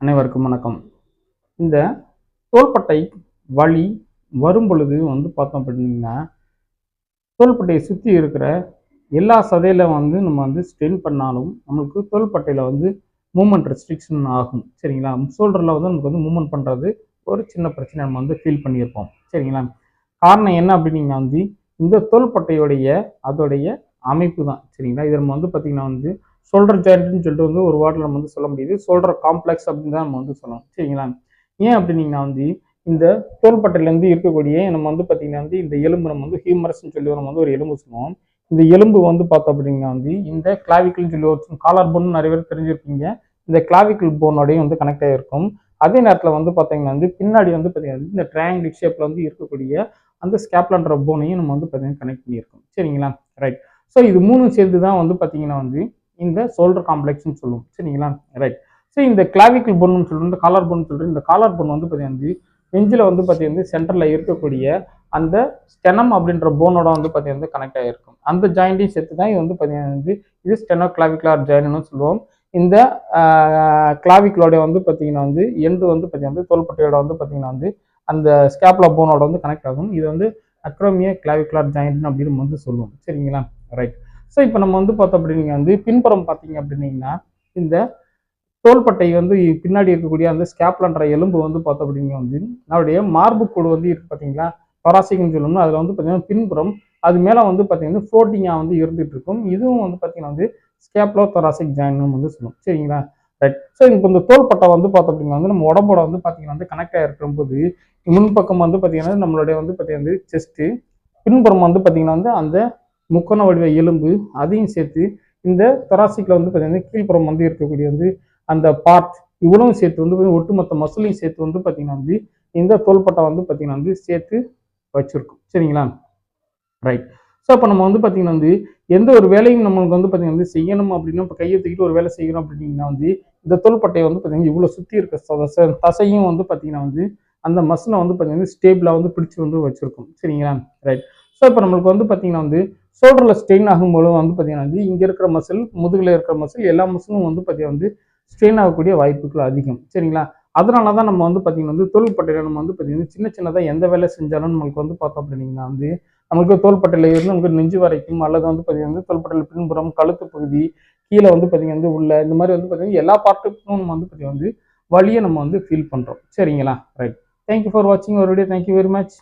அனைவருக்கும் வணக்கம். இந்த தோள்பட்டை வலி வரும் பொழுது வந்து பார்த்தோம் அப்படின்னா தோள்பட்டையை சுற்றி இருக்கிற எல்லா சதையில வந்து நம்ம வந்து ஸ்ட்ரெயின் பண்ணாலும் நம்மளுக்கு தோள்பட்டையில் வந்து மூமெண்ட் ரெஸ்ட்ரிக்ஷன் ஆகும். சரிங்களா? ஷோல்டரில் வந்து நமக்கு வந்து மூமெண்ட் பண்ணுறது ஒரு சின்ன பிரச்சனை நம்ம வந்து ஃபீல் பண்ணியிருப்போம். சரிங்களா? காரணம் என்ன அப்படின்னீங்கன்னா வந்து இந்த தோள்பட்டையுடைய அதோடைய அமைப்பு தான். சரிங்களா? இது நம்ம வந்து பார்த்திங்கன்னா வந்து ஷோல்டர் ஜாயிண்ட்னு சொல்லிட்டு வந்து ஒரு வார்டில் நம்ம வந்து சொல்ல முடியுது. ஷோல்டர் காம்ப்ளெக்ஸ் அப்படின்னு தான் நம்ம வந்து சொல்லணும். சரிங்களா? ஏன் அப்படின்னீங்கன்னா வந்து இந்த தோள்பட்டையிலேருந்து இருக்கக்கூடிய நம்ம வந்து பார்த்திங்கன்னா வந்து இந்த எலும்பு நம்ம வந்து ஹியூமரஸ்ன்னு சொல்லி நம்ம வந்து ஒரு எலும்பு சொல்லுவோம். இந்த எலும்பு வந்து பார்த்தோம் அப்படின்னா வந்து இந்த கிளாவிக்கல்னு சொல்லி ஒரு காலர் போன் நிறைய பேர் தெரிஞ்சிருப்பீங்க. இந்த கிளாவிக்கல் போனோடையும் வந்து கனெக்ட் ஆகிருக்கும் அதே நேரத்தில் வந்து பார்த்தீங்கன்னா வந்து பின்னாடி வந்து பார்த்தீங்கன்னா இந்த ட்ரையாங்கிள் ஷேப்பில் வந்து இருக்கக்கூடிய அந்த ஸ்கேப்லன்ற போனையும் நம்ம வந்து பார்த்தீங்கன்னா கனெக்ட் பண்ணியிருக்கோம். சரிங்களா? ரைட் ஸோ இது மூணும் சேர்ந்து தான் வந்து பார்த்தீங்கன்னா வந்து இந்த ஷோல்டர் காம்ப்ளெக்ஸ்னு சொல்லுவோம். சரிங்களா? ரைட் ஸோ இந்த கிளாவிக்கல் பொண்ணுன்னு சொல்லிட்டு இந்த காலர் பொண்ணு சொல்லிட்டு இந்த காலர் பொண்ணு வந்து பார்த்தீங்கன்னா வந்து நெஞ்சில் வந்து பார்த்தீங்கன்னா சென்டரில் இருக்கக்கூடிய அந்த ஸ்டெனம் அப்படின்ற போனோட வந்து பார்த்தீங்கன்னா கனெக்ட் ஆகிருக்கும் அந்த ஜாயிண்ட்டையும் சேர்த்து தான் இது வந்து பார்த்தீங்கன்னா வந்து இது ஸ்டெனோ கிளாவிகுலார் ஜாயின்னு சொல்லுவோம். இந்த கிளாவிக்குலோட வந்து பார்த்தீங்கன்னா வந்து எண்டு வந்து பார்த்தீங்கன்னா தோள்பட்டையோட வந்து பார்த்தீங்கன்னா வந்து அந்த ஸ்கேப்லா போனோட வந்து கனெக்ட் ஆகும். இது வந்து அக்ரோமிய கிளாவிகுலார் ஜாயிண்ட் அப்படின்னு வந்து சொல்லுவோம். சரிங்களா? ரைட் ஸோ இப்போ நம்ம வந்து பார்த்தோம் அப்படின்னீங்க வந்து பின்புறம் பார்த்தீங்க அப்படின்னீங்கன்னா இந்த தோள்பட்டை வந்து பின்னாடி இருக்கக்கூடிய அந்த ஸ்கேப்லன்ற எலும்பு வந்து பார்த்தோம் அப்படிங்க வந்து நம்மளுடைய மார்பு கூடு வந்து இருக்கு பார்த்தீங்களா? பராசிக்குன்னு சொல்லணும் அதில் வந்து பார்த்தீங்கன்னா பின்புறம் அது மேலே வந்து பார்த்தீங்கன்னா ஃப்ளோட்டிங்காக வந்து இருந்துகிட்டு இருக்கும். இதுவும் வந்து பார்த்தீங்கன்னா வந்து ஸ்கேப்லோ தொராசிக் ஜாயின் வந்து சொல்லணும் சரிங்களா? ரைட் ஸோ இப்போ இந்த தோள்பட்டை வந்து பார்த்தோம் அப்படின்னா வந்து நம்ம உடம்போட வந்து பார்த்தீங்கன்னா வந்து கனெக்ட் ஆகிருக்கும் போது முன்பக்கம் வந்து பார்த்தீங்கன்னா நம்மளுடைய வந்து பார்த்தீங்கன்னா வந்து செஸ்ட்டு பின்புறம் வந்து பார்த்தீங்கன்னா வந்து அந்த முக்கோண வடிவ எலும்பு அதையும் சேர்த்து இந்த தொராசிக்கில் வந்து பார்த்தீங்கன்னா கீழ்ப்புறம் வந்து இருக்கக்கூடிய வந்து அந்த பார்ட் இவ்வளவும் சேர்த்து வந்து ஒட்டுமொத்த மசிலையும் சேர்த்து வந்து பார்த்தீங்கன்னா வந்து இந்த தோள்பட்டை வந்து பார்த்தீங்கன்னா வந்து சேர்த்து வச்சுருக்கும். சரிங்களா? ரைட் ஸோ அப்போ நம்ம வந்து பார்த்தீங்கன்னா வந்து எந்த ஒரு வேலையும் நம்மளுக்கு வந்து பார்த்தீங்கன்னா வந்து செய்யணும் அப்படின்னா இப்போ கையை தூக்கிட்டு ஒரு வேலை செய்யணும் அப்படின்னா வந்து இந்த தோள்பட்டையை வந்து பார்த்தீங்கன்னா இவ்வளோ சுற்றி இருக்க தசையும் வந்து பார்த்தீங்கன்னா வந்து அந்த மசினை வந்து பார்த்தீங்கன்னா ஸ்டேபிளாக வந்து பிடிச்சி வந்து வச்சுருக்கும். சரிங்களா? ரைட் ஸோ இப்போ நம்மளுக்கு வந்து பார்த்தீங்கன்னா வந்து ஷோல்டரில் ஸ்ட்ரெயின் ஆகும்போது வந்து பார்த்தீங்கன்னா வந்து இங்கே இருக்கிற மசில் முதுகில் இருக்கிற மசில் எல்லா மசிலும் வந்து பார்த்தீங்கன்னா வந்து ஸ்ட்ரெயின் ஆகக்கூடிய வாய்ப்புகள் அதிகம். சரிங்களா? அதனால தான் நம்ம வந்து பார்த்தீங்கன்னா வந்து தோள்பட்டையில் நம்ம வந்து பார்த்தீங்கன்னா சின்ன சின்னதாக எந்த வேலை செஞ்சாலும் நம்மளுக்கு வந்து பார்த்தோம் அப்படின்னா வந்து நம்மளுக்கு தோள்பட்டையில் இருந்து நமக்கு நெஞ்சு வரைக்கும் அல்லது வந்து பார்த்தீங்கன்னா வந்து தோள்பட்டையில் பின்புறம் கழுத்து பகுதி கீழே வந்து பார்த்தீங்கன்னா வந்து உள்ள இந்த மாதிரி வந்து பார்த்தீங்கன்னா எல்லா பார்ட்டுக்கும் நம்ம வந்து பார்த்தீங்கன்னா வந்து வழியை நம்ம வந்து ஃபீல் பண்ணுறோம் சரிங்களா? ரைட் தேங்க்யூ ஃபார் வாட்சிங் ஒரு வீடியோ தேங்க்யூ வெரி மச்